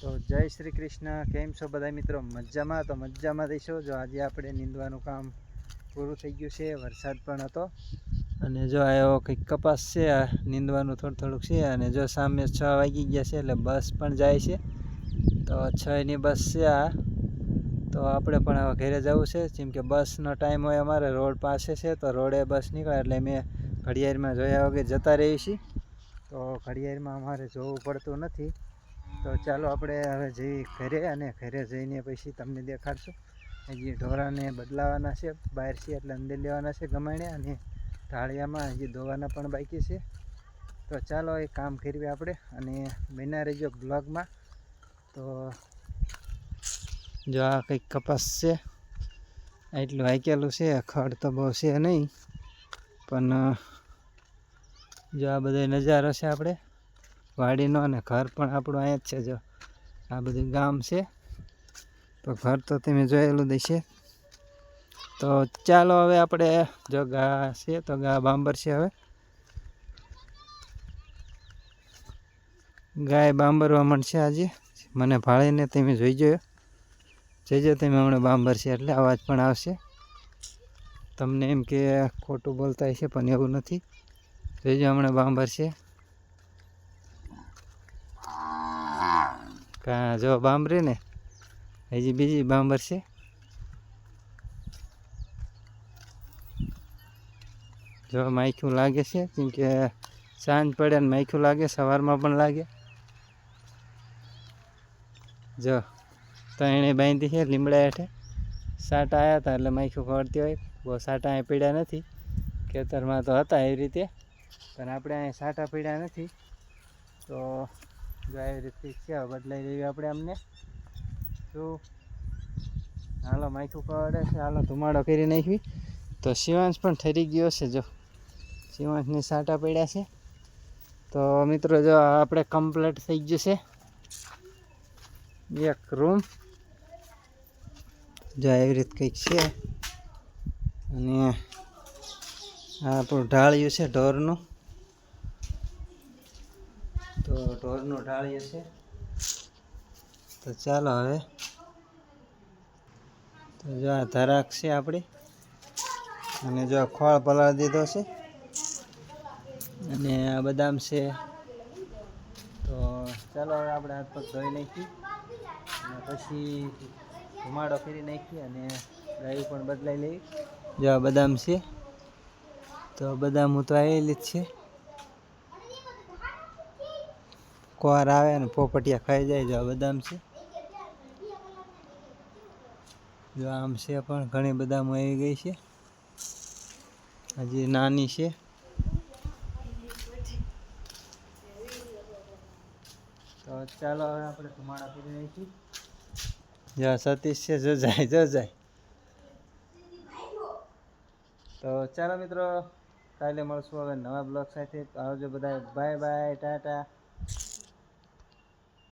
તો જય શ્રી કૃષ્ણ. કેમ છો બધા મિત્રો? મજામાં? તો મજામાં રહીશો? જો આજે આપણે નીંદવાનું કામ પૂરું થઈ ગયું છે. વરસાદ પણ હતો. અને જો એવો કંઈક કપાસ છે, આ નીંદવાનું થોડું થોડુંક છે. અને જો સામે છ વાગી ગયા છે, એટલે બસ પણ જાય છે. તો છ એની બસ છે આ. તો આપણે પણ હવે ઘરે જવું છે. જેમ કે બસનો ટાઈમ હોય અમારે, રોડ પાસે છે, તો રોડે બસ નીકળે. એટલે મેં ઘડિયાળમાં જોયા વગર જતા છીએ. તો ઘડિયાળમાં અમારે જોવું પડતું નથી. તો ચાલો આપણે હવે જઈ ઘરે અને ઘરે જઈને પછી તમને દેખાડશું. હજી ઢોરાને બદલાવાના છે, બહાર છે એટલે અંદર લેવાના છે ગમાણે અને ઢાળિયામાં હજી ધોવાના પણ બાકી છે. તો ચાલો એ કામ કરીએ આપણે અને બના રહેજો બ્લોગમાં. તો જો આ કંઈક કપાસ છે એટલું હાકેલું છે, ખડ તો બહુ છે નહીં. પણ, જો આ બધા નજારો છે આપણે. વાડીનો અને ઘર પણ આપણું અહીંયા જ છે જો. આ બધું ગામ છે. તો ઘર તો તમે જોયેલું દેશે તો ચાલો હવે આપણે જો ગા છે તો ગા બાંબર છે હવે. ગાય બાંબરવા મળશે આજે. મને ભાળીને તમે જોઈ જોયો જોઈજો તમે હમણાં બાંબર છે એટલે અવાજ પણ આવશે. તમને એમ કે ખોટું બોલતા હશે પણ એવું નથી. જોઈજો હમણાં બાંબર કા જો બાંબરે ને? હજી બીજી બાંબર છે. જો માયખું લાગે છે, કેમ કે સાંજ પડે ને માયખું લાગે, સવારમાં પણ લાગે. જો તો એણે બાંધી છે લીમડા હેઠે. સાટા આવ્યા હતા એટલે માયખું ખોડતી હોય. બહુ સાટા અહીં પીડ્યા નથી. ખેતરમાં તો હતા એવી રીતે. પણ આપણે અહીં સાટા પીડ્યા નથી. તો રીતે છે બદલાઈ દેવી આપણે અમને. શું હાલો માથું પડે છે. હાલો, ધુમાડો કરી નાખવી તો શિવાંશ પણ ઠરી ગયો છે, જો. શિવાંશની સાટા પડ્યા છે. તો મિત્રો, જો આપણે કમ્પ્લીટ થઈ ગયું છે. એક રૂમ જો એવી રીત કંઈક છે. અને આ આપણું ઢાળ્યું છે, ઢોરનું. તો ઢોરનું ઢાળીએ છે તો ચાલો હવે. તો જો આ ધરાક છે આપણી. અને જો ખોળ પલાળી દીધો છે. અને આ બદામ છે. તો ચાલો હવે આપણે હાથ પગ ધોઈ નાખીએ અને પછી ધુમાડો ફેરી નાખી અને ગાયું પણ બદલાઈ લઈ. જો આ બદામ છે. તો બદામ હું તો આવેલી જ છે. કોર આવે ને પોપટિયા ખાઈ જાય જો આ બદામ છે. જો આમ છે પણ ઘણી બદામો આવી ગઈ છે. હજી નાની છે. તો ચાલો હવે આપણે ધુમાડા કરી નાખી જો સતીશ છે, જો જાય જો જાય. તો ચાલો મિત્રો, કાલે મળશું હવે નવા બ્લોગ સાથે. આવજો બધા બાય બાય, ટાટા.